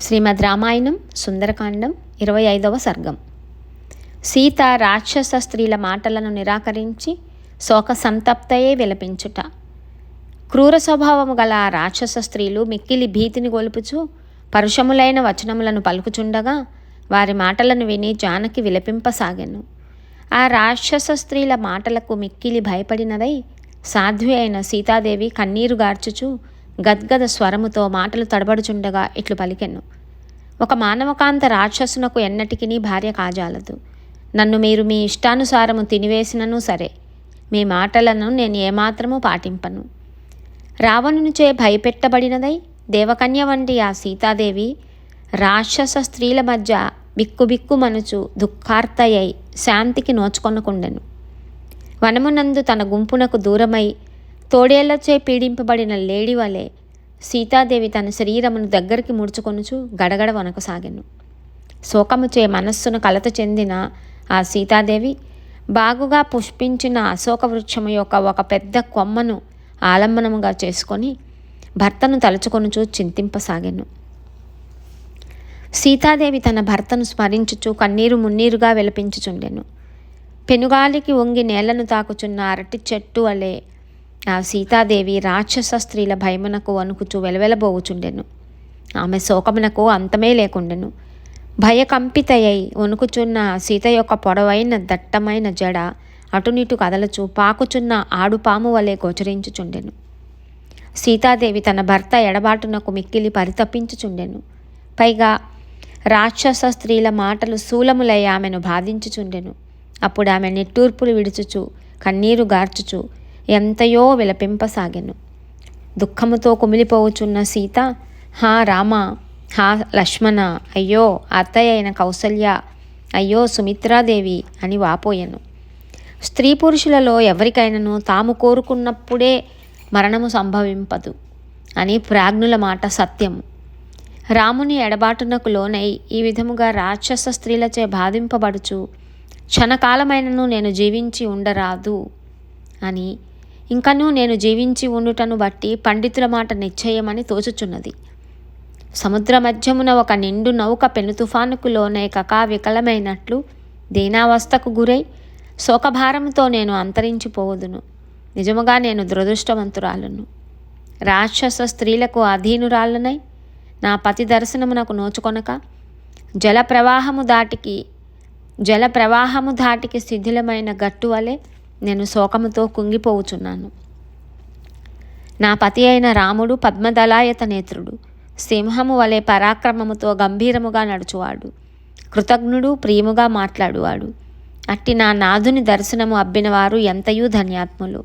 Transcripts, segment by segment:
శ్రీమద్ రామాయణం సుందరకాండం ఇరవై ఐదవ సర్గం. సీత రాక్షస స్త్రీల మాటలను నిరాకరించి శోక సంతప్తయే విలపించుట. క్రూర స్వభావము గల రాక్షస స్త్రీలు మిక్కిలి భీతిని గొలుపుచు పరుషములైన వచనములను పలుకుచుండగా వారి మాటలను విని జానకి విలపింపసాగాను. ఆ రాక్షస స్త్రీల మాటలకు మిక్కిలి భయపడినదై సాధ్వి అయిన సీతాదేవి కన్నీరు గార్చుచు గద్గద స్వరముతో మాటలు తడబడుచుండగా ఇట్లు పలికెను. ఒక మానవకాంత రాక్షసునకు ఎన్నటికి భార్య కాజాలదు. నన్ను మీరు మీ ఇష్టానుసారము తినివేసినను సరే. మీ మాటలను నేను ఏమాత్రము పాటింపను. రావణునిచే భయపెట్టబడినదై దేవకన్య వంటి ఆ సీతాదేవి రాక్షస స్త్రీల మధ్య బిక్కుబిక్కుమనుచు దుఃఖార్తయై శాంతికి నోచుకొనకుండెను. వనమునందు తన గుంపునకు దూరమై తోడేళ్ళచే పీడింపబడిన లేడి వలె సీతాదేవి తన శరీరమును దగ్గరికి ముడుచుకొనుచు గడగడ వనకసాగాను. శోకముచే మనస్సును కలత చెందిన ఆ సీతాదేవి బాగుగా పుష్పించిన అశోక వృక్షము యొక్క ఒక పెద్ద కొమ్మను ఆలంబనముగా చేసుకొని భర్తను తలుచుకొనుచు చింతింపసాగాను. సీతాదేవి తన భర్తను స్మరించుచు కన్నీరు మున్నీరుగా విలపించుచుండెను. పెనుగాలికి వంగి నేలను తాకుచున్న అరటి చెట్టు వలె ఆ సీతాదేవి రాక్షస స్త్రీల భయమునకు వణుకుచు వెలవెలబోవుచుండెను. ఆమె శోకమునకు అంతమే లేకుండెను. భయకంపితయ్యై వణుకుచున్న సీత యొక్క పొడవైన దట్టమైన జడ అటునిటు కదలచు పాకుచున్న ఆడుపాము వలె గోచరించుచుండెను. సీతాదేవి తన భర్త ఎడబాటునకు మిక్కిలి పరితపించుచుండెను. పైగా రాక్షస స్త్రీల మాటలు శూలములై ఆమెను బాధించుచుండెను. అప్పుడు ఆమె నిట్టూర్పులు విడుచుచు కన్నీరు గార్చుచు ఎంతయో విలపింపసాగెను. దుఃఖముతో కుమిలిపోవుచున్న సీత హా రామ హా లక్ష్మణ అయ్యో అత్తయ్య అయిన కౌసల్య అయ్యో సుమిత్రాదేవి అని వాపోయాను. స్త్రీ పురుషులలో ఎవరికైనాను తాము కోరుకున్నప్పుడే మరణము సంభవింపదు అని ప్రాజ్ఞుల మాట సత్యము రాముని ఎడబాటునకు లోనై ఈ విధముగా రాక్షస స్త్రీలచే బాధింపబడుచు క్షణకాలమైనను నేను జీవించి ఉండరాదు అని ఇంకనూ నేను జీవించి ఉండుటను బట్టి పండితుల మాట నిశ్చయమని తోచుచున్నది. సముద్ర మధ్యమున ఒక నిండు నౌక పెను తుఫానుకు లోనే కకా వికలమైనట్లు దీనావస్థకు గురై శోకభారంతో నేను అంతరించిపోవదును. నిజముగా నేను దురదృష్టవంతురాలను. రాక్షస స్త్రీలకు అధీనురాలనై నా పతి దర్శనమునకు నోచుకొనక జల ప్రవాహము దాటికి జల ప్రవాహము దాటికి శిథిలమైన గట్టు వలె నేను శోకముతో కుంగిపోవుచున్నాను. నా పతి అయిన రాముడు పద్మదలాయత నేత్రుడు సింహము వలె పరాక్రమముతో గంభీరముగా నడుచువాడు కృతజ్ఞుడు ప్రియముగా మాట్లాడువాడు. అట్టి నా నాథుని దర్శనము అబ్బినవారు ఎంతయూ ధన్యాత్ములు.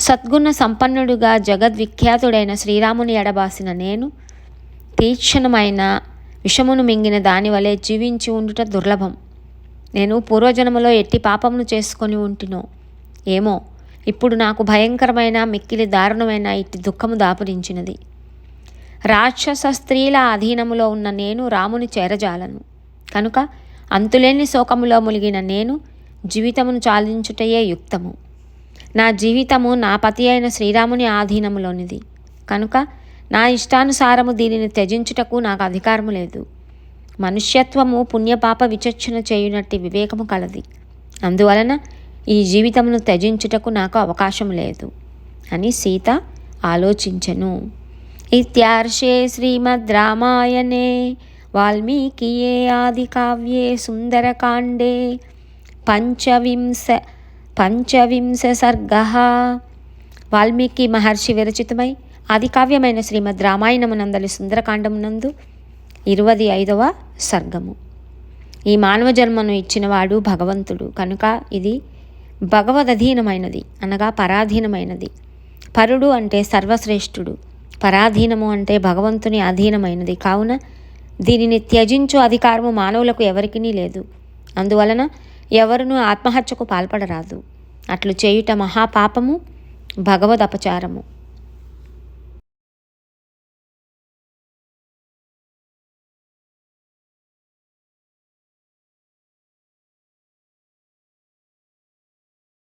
సద్గుణ సంపన్నుడుగా జగద్విఖ్యాతుడైన శ్రీరాముని ఎడబాసిన నేను తీక్షణమైన విషమును మింగిన దాని వలె జీవించి ఉండుట దుర్లభం. నేను పూర్వజన్మలో ఎట్టి పాపమును చేసుకొని ఉంటినో? ఏమో ఇప్పుడు నాకు భయంకరమైన మిక్కిలి దారుణమైన ఇట్టి దుఃఖము దాపురించినది. రాక్షస స్త్రీల అధీనములో ఉన్న నేను రాముని చేరజాలను. కనుక అంతులేని శోకములో ములిగిన నేను జీవితమును చాలించుటయే యుక్తము. నా జీవితము నా పతి అయిన శ్రీరాముని ఆధీనములోనిది. కనుక నా ఇష్టానుసారము దీనిని త్యజించుటకు నాకు అధికారము లేదు. మనుష్యత్వము పుణ్యపాప విచక్షణ చేయునట్టి వివేకము కలది. అందువలన ఈ జీవితమును త్యజించుటకు నాకు అవకాశం లేదు అని సీత ఆలోచించెను. ఇత్యార్షే శ్రీమద్ రామాయణే వాల్మీకియే ఆది కావ్యే సుందరకాండే పంచవింశ పంచవింశ సర్గ వాల్మీకి మహర్షి విరచితమై ఆది కావ్యమైన శ్రీమద్ రామాయణమునందలి సుందరకాండమునందు ఇరవై ఐదవ సర్గము. ఈ మానవ జన్మను ఇచ్చినవాడు భగవంతుడు. కనుక ఇది భగవదధీనమైనది. అనగా పరాధీనమైనది. పరుడు అంటే సర్వశ్రేష్ఠుడు. పరాధీనము అంటే భగవంతుని అధీనమైనది. కావున దీనిని త్యజించు అధికారము మానవులకు ఎవరికీ లేదు. అందువలన ఎవరును ఆత్మహత్యకు పాల్పడరాదు. అట్లు చేయుట మహాపాపము భగవదపచారము.